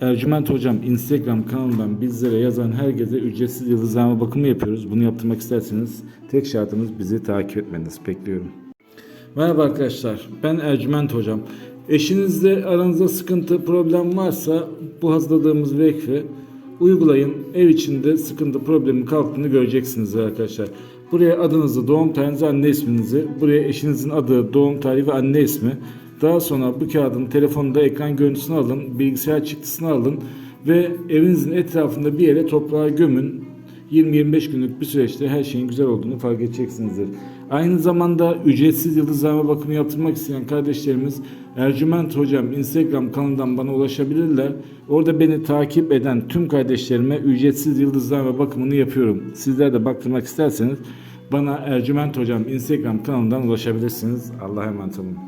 Ercüment Hocam Instagram kanalından bizlere yazan herkese ücretsiz yıldızlama bakımı yapıyoruz. Bunu yaptırmak isterseniz tek şartımız bizi takip etmeniz. Bekliyorum. Merhaba arkadaşlar. Ben Ercüment Hocam. Eşinizle aranızda sıkıntı, problem varsa bu hazırladığımız vekfi uygulayın. Ev içinde sıkıntı, problemin kalktığını göreceksiniz arkadaşlar. Buraya adınızı, doğum tarihinizi, anne isminizi, buraya eşinizin adı, doğum tarihi ve anne ismi. Daha sonra bu kağıdın telefonda ekran görüntüsünü alın, bilgisayar çıktısını alın ve evinizin etrafında bir yere toprağa gömün. 20-25 günlük bir süreçte her şeyin güzel olduğunu fark edeceksinizdir. Aynı zamanda ücretsiz yıldızlama bakımı yaptırmak isteyen kardeşlerimiz Ercüment Hocam Instagram kanalından bana ulaşabilirler. Orada beni takip eden tüm kardeşlerime ücretsiz yıldızlama bakımını yapıyorum. Sizler de baktırmak isterseniz bana Ercüment Hocam Instagram kanalından ulaşabilirsiniz. Allah'a emanet olun.